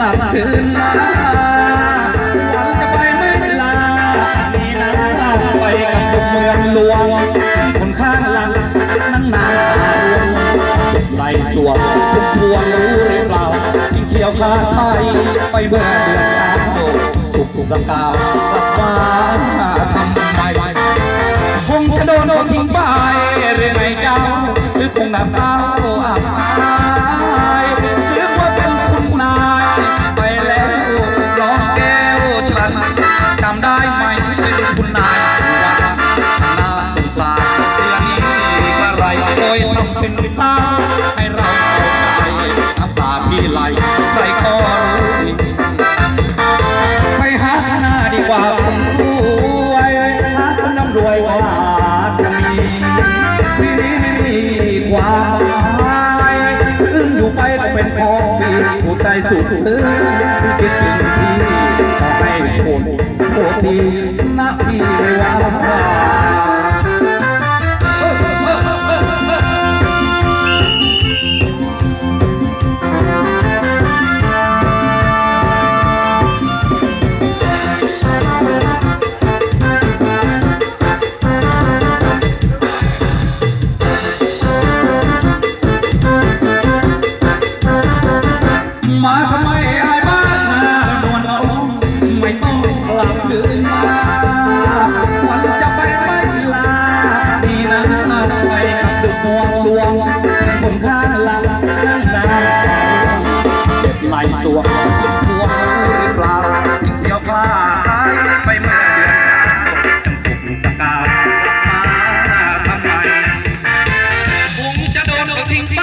ลับคืนมาวันจะไปไม่ลามีนาไปกับดุเมืองหลวงคนข้างหลังนั้นนางตารวงไหลสวมทุกพวงรู้หรือเปล่ายิ่งเขียวขาไทยไปเมื่อเดือนกาโสุขสกาวกลับมาทำไมคงจะโดนทิ้งไปเรื่องไงเจ้าหรือคงหนักเศร้า นเศร้าให้เราเอาใจน้ำตาพี่ไหลใครก็รู้ดีไปหาหน้าดีกว่าคนรวยหาคนร่ำรวยว่าจะมีที่นี้ไม่มีความหมายขึ้นอยู่ไปก็เป็นของฟรีผู้ใจสุขซื้อที่คิดถึงพี่ขอให้คนโทษทีนะพี่ไม่ว่า ไปสวงพวงรู้หรือเปล่าถึงเที่ยวพลาดไปเมื่อเดือนจังสุขสกามาทำไมคงจะโดนเอาทิ้งไป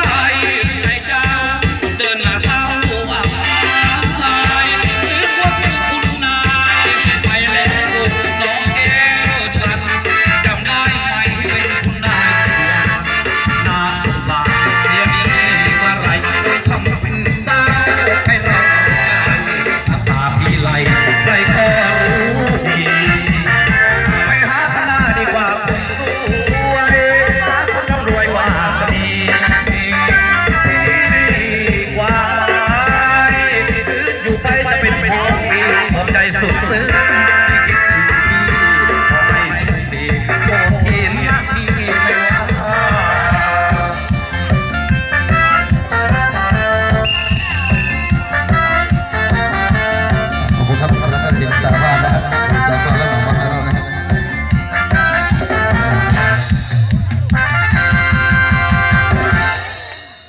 讲的神